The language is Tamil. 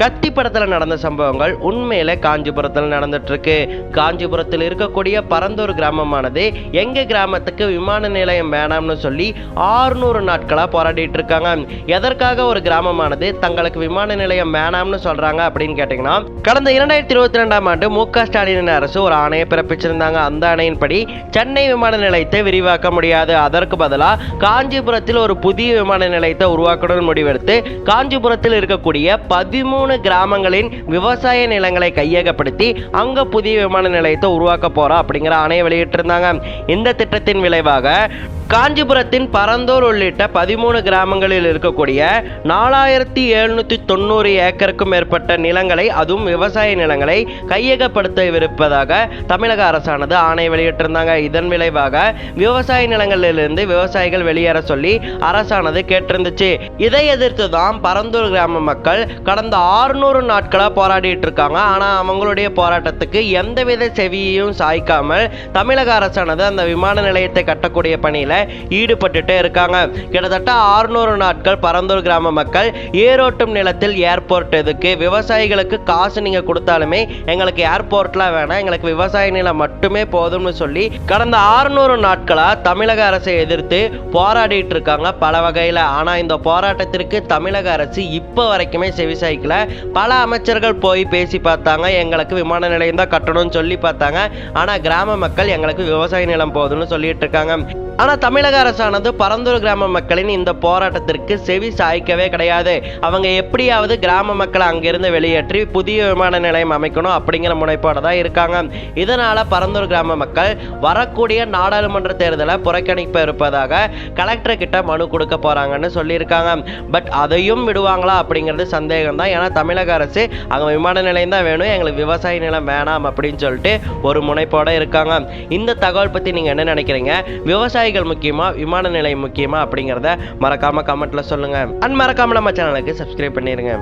கத்தி படத்தில் நடந்த சம்பவங்கள் உண்மையில காஞ்சிபுரத்தில் நடந்துட்டு காஞ்சிபுரத்தில் இருக்கக்கூடிய பரந்தூர் கிராமமானது எங்க கிராமத்துக்கு விமான நிலையம் வேணாம்னு சொல்லி ஆறுநூறு நாட்களாக போராடிட்டு இருக்காங்க எதற்காக ஒரு கிராமமானது தங்களுக்கு விமான நிலையம் வேணாம்னு சொல்றாங்க அப்படின்னு கேட்டீங்கன்னா கடந்த இரண்டாயிரத்தி இருபத்தி ரெண்டாம் ஆண்டு மு க ஸ்டாலின் அரசு ஒரு ஆணையை பிறப்பிச்சிருந்தாங்க. அந்த ஆணையின்படி சென்னை விமான நிலையத்தை விரிவாக்க முடியாது. அதற்கு பதிலாக காஞ்சிபுரத்தில் ஒரு புதிய விமான நிலையத்தை உருவாக்கணும்னு முடிவெடுத்து காஞ்சிபுரத்தில் இருக்கக்கூடிய பதிமூணு கிராமங்களின் விவசாய நிலங்களை கையகப்படுத்தி அங்க புதிய விமான நிலையத்தை உருவாக்க போறோம் அப்படிங்கிற ஆணையை வெளியிட்டிருந்தாங்க. இந்த திட்டத்தின் விளைவாக காஞ்சிபுரத்தின் பரந்தூர் உள்ளிட்ட பதிமூணு கிராமங்களில் இருக்கக்கூடிய நாலாயிரத்தி எழுநூத்தி தொண்ணூறு ஏக்கருக்கும் மேற்பட்ட நிலங்களை அதுவும் விவசாய நிலங்களை கையகப்படுத்தவிருப்பதாக தமிழக அரசானது ஆணை வெளியிட்டிருந்தாங்க. இதன் விளைவாக விவசாய நிலங்களிலிருந்து விவசாயிகள் வெளியேற சொல்லி அரசானது கேட்டிருந்துச்சு. இதை எதிர்த்து தான் பரந்தூர் கிராம மக்கள் கடந்த அறுநூறு நாட்களாக போராடிட்டு இருக்காங்க. ஆனால் அவங்களுடைய போராட்டத்துக்கு எந்தவித செவியையும் சாய்க்காமல் தமிழக அரசானது அந்த விமான நிலையத்தை கட்டக்கூடிய பணியில் ஈடுபட்டுட்டே இருக்காங்க. கிட்டத்தட்ட ஆறுநூறு நாட்கள் பரந்தூர் கிராம மக்கள் ஏரோட்டும் நிலத்தில் ஏர்போர்ட் எதுக்கு? விவசாயிகளுக்கு காசு நீங்கள் கொடுத்தாலுமே எங்களுக்கு ஏர்போர்ட்லாம் வேணாம். எங்களுக்கு விவசாய நிலம் மட்டுமே போதும்னு சொல்லி கடந்த ஆறுநூறு நாட்களாக தமிழக அரசை எதிர்த்து போராடிட்டு இருக்காங்க பல வகையில் ஆனால் இந்த போராட்டத்திற்கு தமிழக அரசு இப்போ வரைக்குமே செவிசாய்க்கல பல அமைச்சர்கள் போய் பேசி பார்த்தாங்க. எங்களுக்கு விமான நிலையம் தான் கட்டணும்னு சொல்லி பார்த்தாங்க. ஆனால் கிராம மக்கள் எங்களுக்கு விவசாய நிலம் போதும்னு சொல்லிட்டு இருக்காங்க. ஆனால் தமிழக அரசானது பரந்தூர் கிராம மக்களின் இந்த போராட்டத்திற்கு செவி சாய்க்கவே கிடையாது. அவங்க எப்படியாவது கிராம மக்களை அங்கிருந்து வெளியேற்றி புதிய விமான நிலையம் அமைக்கணும் அப்படிங்கிற முனைப்போட தான் இருக்காங்க. இதனால பரந்தூர் கிராம மக்கள் வரக்கூடிய நாடாளுமன்ற தேர்தலை புறக்கணிப்ப இருப்பதாக கலெக்டர் கிட்ட மனு கொடுக்க போறாங்கன்னு சொல்லியிருக்காங்க. பட் அதையும் விடுவாங்களா அப்படிங்கிறது சந்தேகம் தான் ஏன்னா தமிழக அரசு அங்கே விமான நிலையம் தான் வேணும். எங்களுக்கு விவசாய நிலம் வேணாம் அப்படின்னு சொல்லிட்டு ஒரு முனைப்போட இருக்காங்க. இந்த தகவல் பற்றி நீங்கள் என்ன நினைக்கிறீங்க? விவசாயிகள் முக்கியமாக விமான நிலையம் முக்கியமாக அப்படிங்கிறத மறக்காமல் கமெண்ட்டில் சொல்லுங்கள் அண்ட் மறக்காமல் நம்ம சேனலுக்கு சப்ஸ்கிரைப் பண்ணிடுங்க